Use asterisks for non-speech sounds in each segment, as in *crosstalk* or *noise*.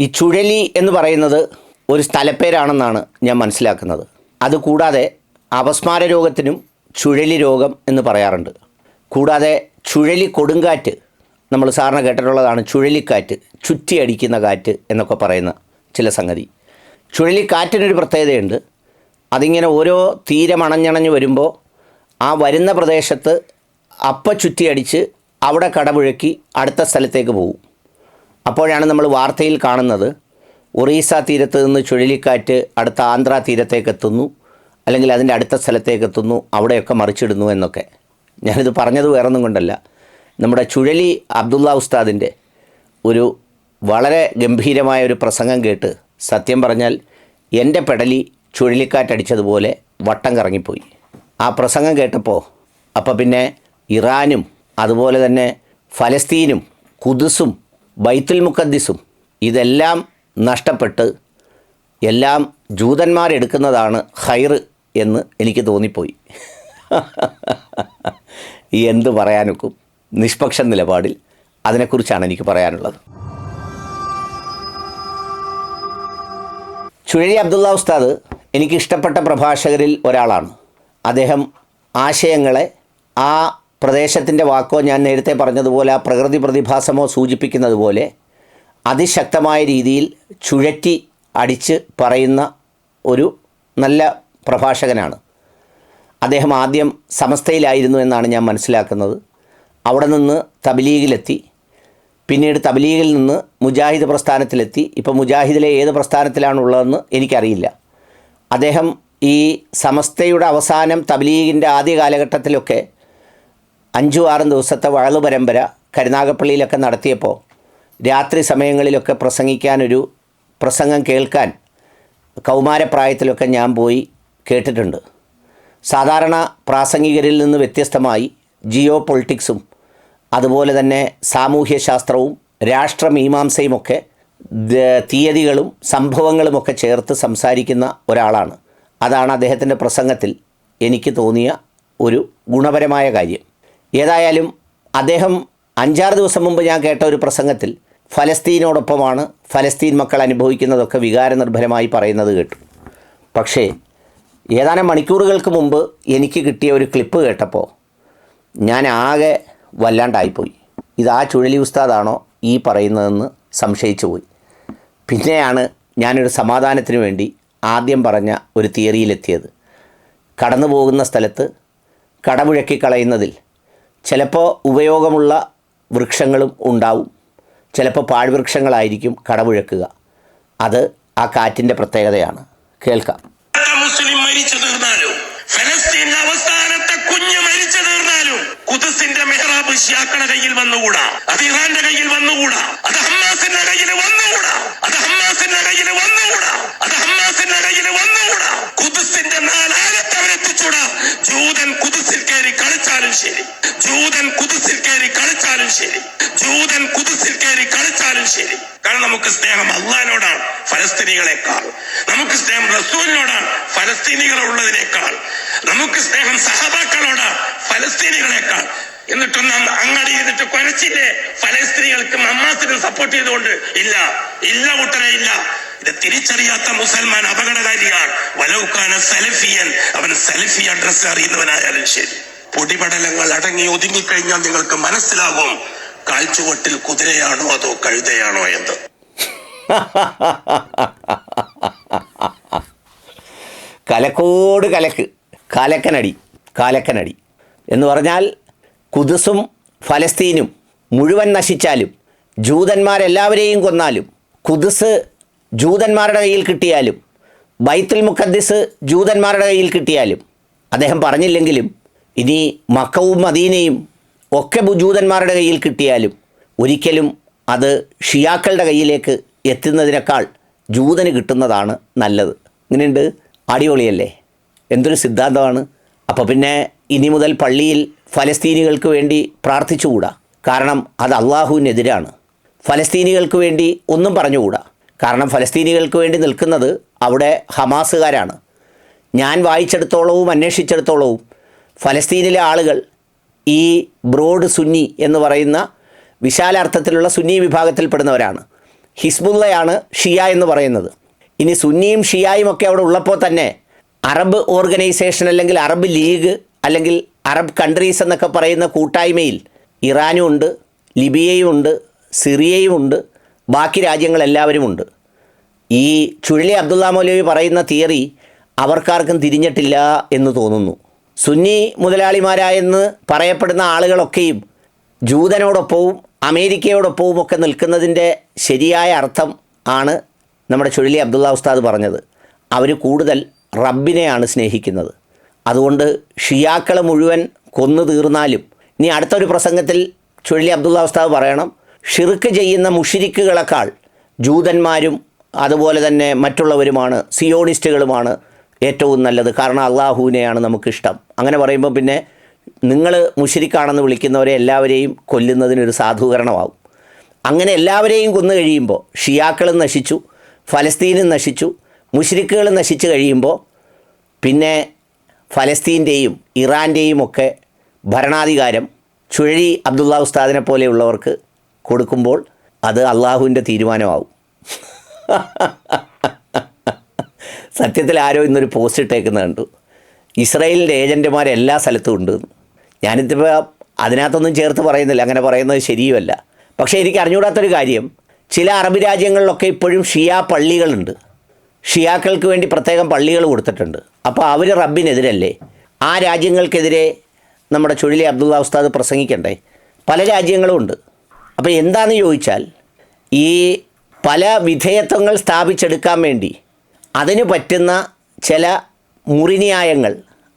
ഈ ചുഴലി എന്ന് പറയുന്നത് ഒരു സ്ഥലപ്പേരാണെന്നാണ് ഞാൻ മനസ്സിലാക്കുന്നത്. അതുകൂടാതെ അപസ്മാര രോഗത്തിനും ചുഴലി രോഗം എന്ന് പറയാറുണ്ട്. കൂടാതെ ചുഴലി കൊടുങ്കാറ്റ് നമ്മൾ സാറിന് കേട്ടിട്ടുള്ളതാണ് ചുഴലിക്കാറ്റ് ചുറ്റി അടിക്കുന്ന കാറ്റ് എന്നൊക്കെ പറയുന്ന ചില സംഗതി. ചുഴലിക്കാറ്റിനൊരു പ്രത്യേകതയുണ്ട്. അതിങ്ങനെ ഓരോ തീരമണഞ്ഞണഞ്ഞ് വരുമ്പോൾ ആ വരുന്ന പ്രദേശത്ത് അപ്പ ചുറ്റിയടിച്ച് അവിടെ കടപുഴക്കി അടുത്ത സ്ഥലത്തേക്ക് പോകും. അപ്പോഴാണ് നമ്മൾ വാർത്തയിൽ കാണുന്നത്. ഒറീസ തീരത്ത് നിന്ന് ചുഴലിക്കാറ്റ് അടുത്ത ആന്ധ്ര തീരത്തേക്ക് എത്തുന്നു അല്ലെങ്കിൽ അതിന്റെ അടുത്ത സ്ഥലത്തേക്ക് എത്തുന്നു അവിടെയൊക്കെ മറിച്ചിടുന്നു എന്നൊക്കെ. ഞാനിത് പറഞ്ഞത് വേറൊന്നും കൊണ്ടല്ല. നമ്മുടെ ചുഴലി അബ്ദുള്ള ഉസ്താദിന്റെ ഒരു വളരെ ഗംഭീരമായ ഒരു പ്രസംഗം കേട്ട് സത്യം പറഞ്ഞാൽ എന്റെ പെടലി ചുഴലിക്കാറ്റടിച്ചതുപോലെ വട്ടം കറങ്ങിപ്പോയി. ആ പ്രസംഗം കേട്ടപ്പോൾ അപ്പോൾ പിന്നെ ഇറാനും അതുപോലെ തന്നെ ഫലസ്തീനും കുദുസും ബൈത്തുൽ മുക്കദ്ദിസും ഇതെല്ലാം നഷ്ടപ്പെട്ട് എല്ലാം ജൂതന്മാരെടുക്കുന്നതാണ് ഹൈറ് എന്ന് എനിക്ക് തോന്നിപ്പോയി. എന്ത് പറയാനൊക്കും? നിഷ്പക്ഷ നിലപാടിൽ അതിനെക്കുറിച്ചാണ് എനിക്ക് പറയാനുള്ളത്. ചുഴലി അബ്ദുള്ള ഉസ്താദ് എനിക്ക് ഇഷ്ടപ്പെട്ട പ്രഭാഷകരിൽ ഒരാളാണ്. അദ്ദേഹം ആശയങ്ങളെ ആ പ്രദേശത്തിന്റെ വാക്കോ ഞാൻ നേരത്തെ പറഞ്ഞതുപോലെ ആ പ്രകൃതി പ്രതിഭാസമോ സൂചിപ്പിക്കുന്നത് പോലെ അതിശക്തമായ രീതിയിൽ ചുഴറ്റി അടിച്ച് പറയുന്ന ഒരു നല്ല പ്രഭാഷകനാണ്. അദ്ദേഹം ആദ്യം സമസ്തയിലായിരുന്നു എന്നാണ് ഞാൻ മനസ്സിലാക്കുന്നത്. അവിടെ നിന്ന് തബലീഗിലെത്തി. പിന്നീട് തബലീഗിൽ നിന്ന് മുജാഹിദ് പ്രസ്ഥാനത്തിലെത്തി. ഇപ്പോൾ മുജാഹിദിലെ ഏത് പ്രസ്ഥാനത്തിലാണുള്ളതെന്ന് എനിക്കറിയില്ല. അദ്ദേഹം ഈ സമസ്തയുടെ അവസാനം തബലീഗിന്റെ ആദ്യ കാലഘട്ടത്തിലൊക്കെ അഞ്ചു ആറും ദിവസത്തെ വഴലു പരമ്പര കരുനാഗപ്പള്ളിയിലൊക്കെ നടത്തിയപ്പോൾ രാത്രി സമയങ്ങളിലൊക്കെ പ്രസംഗിക്കാനൊരു പ്രസംഗം കേൾക്കാൻ കൗമാരപ്രായത്തിലൊക്കെ ഞാൻ പോയി കേട്ടിട്ടുണ്ട്. സാധാരണ പ്രാസംഗികരിൽ നിന്ന് വ്യത്യസ്തമായി ജിയോ പൊളിറ്റിക്സും അതുപോലെ തന്നെ സാമൂഹ്യശാസ്ത്രവും രാഷ്ട്രമീമാംസയുമൊക്കെ തീയതികളും സംഭവങ്ങളുമൊക്കെ ചേർത്ത് സംസാരിക്കുന്ന ഒരാളാണ്. അതാണ് അദ്ദേഹത്തിന്റെ പ്രസംഗത്തിൽ എനിക്ക് തോന്നിയ ഒരു ഗുണപരമായ കാര്യം. ഏതായാലും അദ്ദേഹം അഞ്ചാറ് ദിവസം മുമ്പ് ഞാൻ കേട്ട ഒരു പ്രസംഗത്തിൽ ഫലസ്തീനോടൊപ്പമാണ് ഫലസ്തീൻ മക്കൾ അനുഭവിക്കുന്നതൊക്കെ വികാരനിർഭരമായി പറയുന്നത് കേട്ടു. പക്ഷേ ഏതാനും മണിക്കൂറുകൾക്ക് മുമ്പ് എനിക്ക് കിട്ടിയ ഒരു ക്ലിപ്പ് കേട്ടപ്പോൾ ഞാൻ ആകെ വല്ലാണ്ടായിപ്പോയി. ഇത് ആ ചുഴലി ഉസ്താദാണോ ഈ പറയുന്നതെന്ന് സംശയിച്ചു പോയി. പിന്നെയാണ് ഞാനൊരു സമാധാനത്തിന് വേണ്ടി ആദ്യം പറഞ്ഞ ഒരു തിയറിയിലെത്തിയത്. കടന്നു പോകുന്ന സ്ഥലത്ത് കടമുഴക്കി കളയുന്നതിൽ ചിലപ്പോൾ ഉപയോഗമുള്ള വൃക്ഷങ്ങളും ഉണ്ടാവും. ചിലപ്പോൾ പാഴ്വൃക്ഷങ്ങളായിരിക്കും കടമുഴക്കുക അത് ആ കാറ്റിന്റെ പ്രത്യേകതയാണ്. കേൾക്കാം. മുസ്ലിം മരിച്ചു തീർന്നാലും ഫലസ്തീനിലെ അവസാനത്തെ കുഞ്ഞ് മരിച്ചു തീർന്നാലും കുദസിന്റെ മെഹ്റാബ് ഷിയാക്കളുടെ കയ്യിൽ വന്നുകൂടാ? അത് ഇറാന്റെ കയ്യിൽ വന്നുകൂടാ? കളിച്ചാലും ശരി. കാരണം നമുക്ക് സ്നേഹം അള്ളഹാനോടാണ് ഫലസ്തീനികളെക്കാൾ. നമുക്ക് സ്നേഹം റസൂലിനോടാണ് ഫലസ്തീനികളുള്ളതിനേക്കാൾ. നമുക്ക് സ്നേഹം സഹതാക്കളോടാണ് ഫലസ്തീനികളെക്കാൾ. എന്നിട്ടൊന്നും അങ്ങടി ചെയ്തിട്ട് കുരച്ചില്ലേ ഫലസ്തീനികൾക്ക് മമ്മാസിന് സപ്പോർട്ട് ചെയ്തുകൊണ്ട് ഇല്ല. ഇല്ല കൂട്ടരെ ഇല്ല. ഇത് തിരിച്ചറിയാത്ത മുസൽമാൻ അപകടകാരിയാണ്. വലൗക്കാന സലഫിയൻ. അവൻ സലഫി അഡ്രസ് അറിയുന്നവനായാലും ശരി. പൊടിപടലങ്ങൾ അടങ്ങി ഒതുങ്ങിക്കഴിഞ്ഞാൽ നിങ്ങൾക്ക് മനസ്സിലാകും കാൽച്ചുവട്ടിൽ കുതിരയാണോ അതോ കഴുതയാണോ എന്ന്? കലക്കോട് കലക്ക്. കാലക്കനടി കാലക്കനടി. എന്ന് പറഞ്ഞാൽ കുതിസും ഫലസ്തീനും മുഴുവൻ നശിച്ചാലും ജൂതന്മാരെല്ലാവരെയും കൊന്നാലും കുതിസ് ജൂതന്മാരുടെ കയ്യിൽ കിട്ടിയാലും ബൈത്തുൽ മുഖദ്ദിസ് ജൂതന്മാരുടെ കയ്യിൽ കിട്ടിയാലും അദ്ദേഹം പറഞ്ഞില്ലെങ്കിലും ഇനി മക്കവും മദീനയും ഒക്കെ ബുജൂതന്മാരുടെ കയ്യിൽ കിട്ടിയാലും ഒരിക്കലും അത് ഷിയാക്കളുടെ കയ്യിലേക്ക് എത്തുന്നതിനേക്കാൾ ജൂതന് കിട്ടുന്നതാണ് നല്ലത്. ഇങ്ങനെയുണ്ട്. അടിപൊളിയല്ലേ? എന്തൊരു സിദ്ധാന്തമാണ്. അപ്പോൾ പിന്നെ ഇനി മുതൽ പള്ളിയിൽ ഫലസ്തീനികൾക്ക് വേണ്ടി പ്രാർത്ഥിച്ചുകൂടാ. കാരണം അത് അള്ളാഹുവിനെതിരാണ്. ഫലസ്തീനികൾക്ക് വേണ്ടി ഒന്നും പറഞ്ഞുകൂടാ. കാരണം ഫലസ്തീനികൾക്ക് വേണ്ടി നിൽക്കുന്നത് അവിടെ ഹമാസുകാരാണ്. ഞാൻ വായിച്ചെടുത്തോളവും അന്വേഷിച്ചെടുത്തോളവും ഫലസ്തീനിലെ ആളുകൾ ഈ ബ്രോഡ് സുന്നി എന്ന് പറയുന്ന വിശാലാർത്ഥത്തിലുള്ള സുന്നി വിഭാഗത്തിൽപ്പെടുന്നവരാണ്. ഹിസ്ബുള്ളയാണ് ഷിയ എന്ന് പറയുന്നത്. ഇനി സുന്നിയും ഷിയായും ഒക്കെ അവിടെ ഉള്ളപ്പോൾ തന്നെ അറബ് ഓർഗനൈസേഷൻ അല്ലെങ്കിൽ അറബ് ലീഗ് അല്ലെങ്കിൽ അറബ് കൺട്രീസ് എന്നൊക്കെ പറയുന്ന കൂട്ടായ്മയിൽ ഇറാനും ഉണ്ട് ലിബിയയും ഉണ്ട് സിറിയയും ഉണ്ട് ബാക്കി രാജ്യങ്ങളെല്ലാവരും ഉണ്ട് ഈ ചുഴലി അബ്ദുള്ള മൗലവി പറയുന്ന തിയറി അവർക്കാർക്കും തിരിഞ്ഞിട്ടില്ല എന്ന് തോന്നുന്നു. സുന്നി മുതലാളിമാരായെന്ന് പറയപ്പെടുന്ന ആളുകളൊക്കെയും ജൂതനോടൊപ്പവും അമേരിക്കയോടൊപ്പവും ഒക്കെ നിൽക്കുന്നതിന്റെ ശരിയായ അർത്ഥം ആണ് നമ്മുടെ ചുഴലി അബ്ദുള്ള ഉസ്താദ് പറഞ്ഞത്. അവർ കൂടുതൽ റബ്ബിനെയാണ് സ്നേഹിക്കുന്നത്. അതുകൊണ്ട് ഷിയാക്കൾ മുഴുവൻ കൊന്നു തീർന്നാലും ഇനി അടുത്തൊരു പ്രസംഗത്തിൽ ചുഴലി അബ്ദുള്ള ഉസ്താദ് പറയണം ഷിർക്ക് ചെയ്യുന്ന മുഷിരിക്കുകളെക്കാൾ ജൂതന്മാരും അതുപോലെ തന്നെ മറ്റുള്ളവരുമാണ് സിയോണിസ്റ്റുകളുമാണ് ഏറ്റവും നല്ലത്. കാരണം അള്ളാഹുവിനെയാണ് നമുക്കിഷ്ടം. അങ്ങനെ പറയുമ്പോൾ പിന്നെ നിങ്ങൾ മുഷിരിക്കാണെന്ന് വിളിക്കുന്നവരെ എല്ലാവരെയും കൊല്ലുന്നതിനൊരു സാധൂകരണമാവും. അങ്ങനെ എല്ലാവരെയും കൊന്നു കഴിയുമ്പോൾ ഷിയാക്കളും നശിച്ചു ഫലസ്തീനും നശിച്ചു മുഷ്രിക്കുകളും നശിച്ചു കഴിയുമ്പോൾ പിന്നെ ഫലസ്തീന്റെയും ഇറാന്റെയും ഒക്കെ ഭരണാധികാരം ചുഴലി അബ്ദുള്ള ഉസ്താദിനെ പോലെയുള്ളവർക്ക് കൊടുക്കുമ്പോൾ അത് അള്ളാഹുവിന്റെ തീരുമാനമാവും. *laughs* സത്യത്തിൽ ആരോ ഇന്നൊരു പോസ്റ്റ് ഇട്ടേക്കുന്നത് കണ്ടു. ഇസ്രായേലിന്റെ ഏജന്റുമാർ എല്ലാ സ്ഥലത്തും ഉണ്ട്. ഞാനിതിപ്പോൾ അതിനകത്തൊന്നും ചേർത്ത് പറയുന്നില്ല. അങ്ങനെ പറയുന്നത് ശരിയുമല്ല. പക്ഷേ എനിക്ക് അറിഞ്ഞുകൂടാത്തൊരു കാര്യം. ചില അറബ് രാജ്യങ്ങളിലൊക്കെ ഇപ്പോഴും ഷിയ പള്ളികളുണ്ട്. ഷിയാക്കൾക്ക് വേണ്ടി പ്രത്യേകം പള്ളികൾ കൊടുത്തിട്ടുണ്ട്. അപ്പോൾ അവർ റബ്ബിനെതിരല്ലേ? ആ രാജ്യങ്ങൾക്കെതിരെ നമ്മുടെ ചുഴലി അബ്ദുള്ള ഉസ്താദ് പ്രസംഗിക്കണ്ടേ? പല രാജ്യങ്ങളും ഉണ്ട്. അപ്പോൾ എന്താണെന്ന് ചോദിച്ചാൽ ഈ പല വിധേയത്വങ്ങൾ സ്ഥാപിച്ചെടുക്കാൻ വേണ്ടി അതിന് പറ്റുന്ന ചില മുറിന്യായങ്ങൾ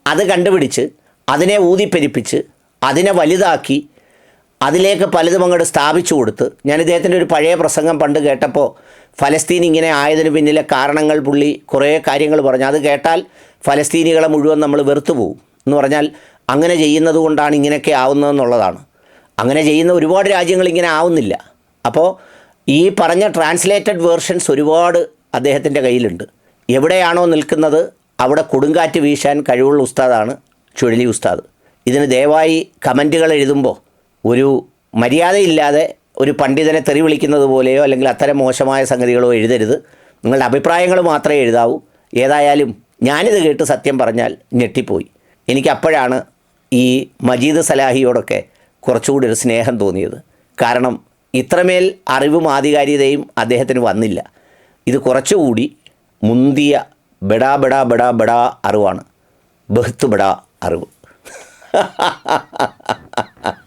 അത് കണ്ടുപിടിച്ച് അതിനെ ഊതിപ്പെരിപ്പിച്ച് അതിനെ വലുതാക്കി അതിലേക്ക് പലതും അങ്ങോട്ട് സ്ഥാപിച്ചു കൊടുത്ത് ഞാൻ ഇദ്ദേഹത്തിന്റെ ഒരു പഴയ പ്രസംഗം പണ്ട് കേട്ടപ്പോൾ ഫലസ്തീൻ ഇങ്ങനെ ആയതിന് പിന്നിലെ കാരണങ്ങൾ പുള്ളി കുറേ കാര്യങ്ങൾ പറഞ്ഞു. അത് കേട്ടാൽ ഫലസ്തീനികളെ മുഴുവൻ നമ്മൾ വെറുത്തു പോകും എന്ന് പറഞ്ഞാൽ അങ്ങനെ ചെയ്യുന്നത് കൊണ്ടാണ് ഇങ്ങനെയൊക്കെ ആവുന്നതെന്നുള്ളതാണ് അങ്ങനെ ചെയ്യുന്ന ഒരുപാട് രാജ്യങ്ങൾ ഇങ്ങനെ ആവുന്നില്ല. അപ്പോൾ ഈ പറഞ്ഞ ട്രാൻസ്ലേറ്റഡ് വേർഷൻസ് ഒരുപാട് അദ്ദേഹത്തിന്റെ കയ്യിലുണ്ട്. എവിടെയാണോ നിൽക്കുന്നത് അവിടെ കൊടുങ്കാറ്റ് വീശാൻ കഴിവുള്ള ഉസ്താദാണ് ചുഴലി ഉസ്താദ്. ഇതിന് ദയവായി കമന്റുകൾ എഴുതുമ്പോൾ ഒരു മര്യാദയില്ലാതെ ഒരു പണ്ഡിതനെ തെറി വിളിക്കുന്നത് പോലെയോ അല്ലെങ്കിൽ അത്തരം മോശമായ സംഗതികളോ എഴുതരുത്. നിങ്ങളുടെ അഭിപ്രായങ്ങൾ മാത്രമേ എഴുതാവൂ. ഏതായാലും ഞാനിത് കേട്ട് സത്യം പറഞ്ഞാൽ ഞെട്ടിപ്പോയി. എനിക്ക് അപ്പോഴാണ് ഈ മജീദ് സലാഹിയോടൊക്കെ കുറച്ചുകൂടി ഒരു സ്നേഹം തോന്നിയത്. കാരണം ഇത്രമേൽ അറിവും ആധികാരികതയും അദ്ദേഹത്തിന് വന്നില്ല. ഇത് കുറച്ചുകൂടി മുന്തിയ ബെടാ ബെടാ ബെടാ ബെടാ അറിവാണ്. ബഹ്ത്ത് ബെടാ അറിവ്. *laughs*